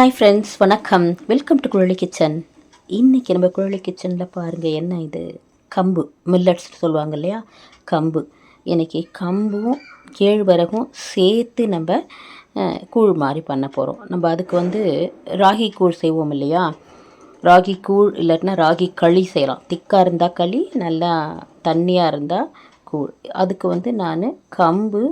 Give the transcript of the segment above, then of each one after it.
Hi friends வணக்கம். Welcome to Kuzhali kitchen இன்றைக்கி நம்ம குழலி கிச்சனில் பாருங்கள் என்ன இது? கம்பு. மில்லட்ஸ் சொல்லுவாங்க இல்லையா? கம்பு. இன்றைக்கி கம்பும் கேழ்வரகும் சேர்த்து நம்ம கூழ் மாதிரி பண்ண போகிறோம் நம்ம அதுக்கு வந்து ராகி கூழ் செய்வோம் இல்லையா? ராகி கூழ் இல்லாட்டினா ராகி களி செய்யலாம். திக்காக இருந்தால் களி நல்லா தண்ணியாக இருந்தால் கூழ். அதுக்கு வந்து நான் கம்பு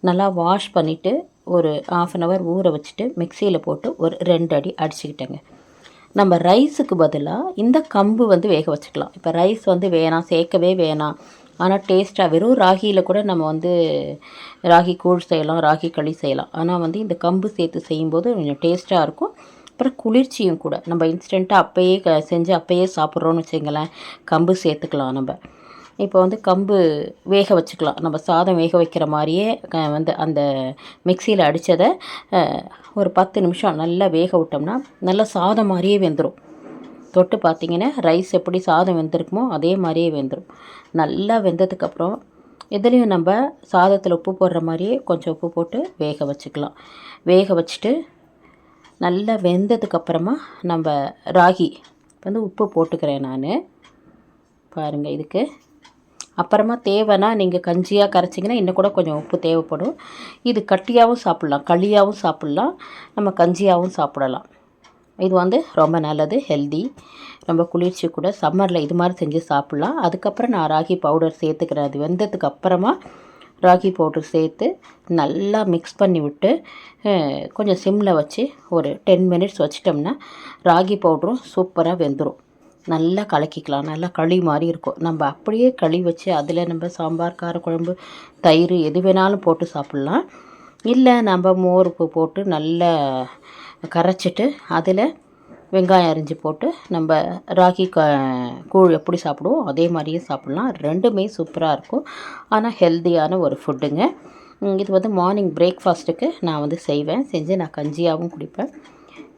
நல்லா வாஷ் பண்ணிவிட்டு ஒரு ஆஃப் அன் ஹவர் ஊற வச்சுட்டு மிக்சியில் போட்டு ஒரு ரெண்டு அடி அடிச்சுக்கிட்டேங்க. நம்ம ரைஸுக்கு பதிலாக இந்த கம்பு வந்து வேக வச்சுக்கலாம். இப்போ ரைஸ் வந்து வேணாம் சேர்க்கவே வேணாம். ஆனால் டேஸ்ட்டாக வெறும் ராகியில் கூட நம்ம வந்து ராகி கூழ் செய்யலாம் ராகி களி செய்யலாம். ஆனால் வந்து இந்த கம்பு சேர்த்து செய்யும்போது கொஞ்சம் டேஸ்ட்டாக இருக்கும். அப்புறம் குளிர்ச்சியும் கூட. நம்ம இன்ஸ்டண்ட்டாக அப்போயே க செஞ்சு அப்போயே சாப்பிட்றோன்னு வச்சுங்களேன் கம்பு சேர்த்துக்கலாம் நம்ம. இப்போ வந்து கம்பு வேக வச்சுக்கலாம். நம்ம சாதம் வேக வைக்கிற மாதிரியே வந்து அந்த மிக்சியில் அடித்ததை ஒரு பத்து நிமிஷம் நல்லா வேக விட்டோம்னா நல்லா சாதம் மாதிரியே வெந்துடும் தொட்டு பார்த்தீங்கன்னா ரைஸ் எப்படி சாதம் வெந்திருக்குமோ அதே மாதிரியே வெந்துடும் நல்லா வெந்ததுக்கப்புறம் இதுலேயும் நம்ம சாதத்தில் உப்பு போடுற மாதிரியே கொஞ்சம் உப்பு போட்டு வேக வச்சுக்கலாம். வேக வச்சுட்டு நல்லா வெந்ததுக்கப்புறமா நம்ம ராகி வந்து உப்பு போட்டுக்கிறேன் நான். பாருங்கள் இதுக்கு அப்புறமா தேவைன்னா நீங்கள் கஞ்சியாக கரைச்சிங்கன்னா இன்னும் கூட கொஞ்சம் உப்பு தேவைப்படும். இது கட்டியாகவும் சாப்பிட்லாம் களியாகவும் சாப்பிட்லாம் நம்ம கஞ்சியாகவும் சாப்பிடலாம். இது வந்து ரொம்ப நல்லது ஹெல்தி ரொம்ப குளிர்ச்சி கூட சம்மரில் இது மாதிரி செஞ்சு சாப்பிட்லாம். அதுக்கப்புறம் நான் ராகி பவுடர் சேர்த்துக்கிறேன். அது வெந்ததுக்கு அப்புறமா ராகி பவுடர் சேர்த்து நல்லா மிக்ஸ் பண்ணி விட்டு கொஞ்சம் சிம்மில் வச்சு ஒரு டென் மினிட்ஸ் வச்சிட்டோம்னா ராகி பவுடரும் சூப்பராக வெந்துடும் நல்லா கலக்கிக்கலாம். நல்லா களி மாதிரி இருக்கும். நம்ம அப்படியே களி வச்சு அதில் நம்ம சாம்பார் காரக்குழம்பு தயிர் எது வேணாலும் போட்டு சாப்பிட்லாம். இல்லை நம்ம மோர் உப்பு போட்டு நல்லா கரைச்சிட்டு அதில் வெங்காயம் அரிஞ்சு போட்டு நம்ம ராகி க கூழ் எப்படி சாப்பிடுவோம் அதே மாதிரியே சாப்பிட்லாம். ரெண்டுமே சூப்பராக இருக்கும். ஆனால் ஹெல்த்தியான ஒரு ஃபுட்டுங்க. இது வந்து மார்னிங் பிரேக்ஃபாஸ்ட்டுக்கு நான் வந்து செய்வேன். செஞ்சு நான் கஞ்சியாகவும் குடிப்பேன்.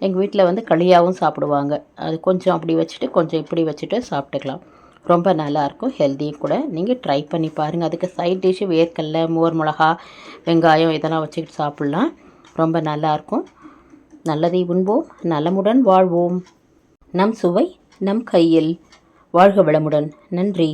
எங்கள் வீட்டில் வந்து களியாகவும் சாப்பிடுவாங்க. அது கொஞ்சம் அப்படி வச்சுட்டு கொஞ்சம் இப்படி வச்சுட்டு சாப்பிட்டுக்கலாம். ரொம்ப நல்லாயிருக்கும். ஹெல்த்தியும் கூட. நீங்கள் ட்ரை பண்ணி பாருங்கள் அதுக்கு சைட் டிஷ்ஷு வேர்க்கடலை மோர் மிளகா வெங்காயம் இதெல்லாம் வச்சுக்கிட்டு சாப்பிட்லாம். ரொம்ப நல்லாயிருக்கும். நல்லதை உண்போம். நலமுடன் வாழ்வோம். நம் சுவை நம் கையில். வாழ்க வளமுடன். நன்றி.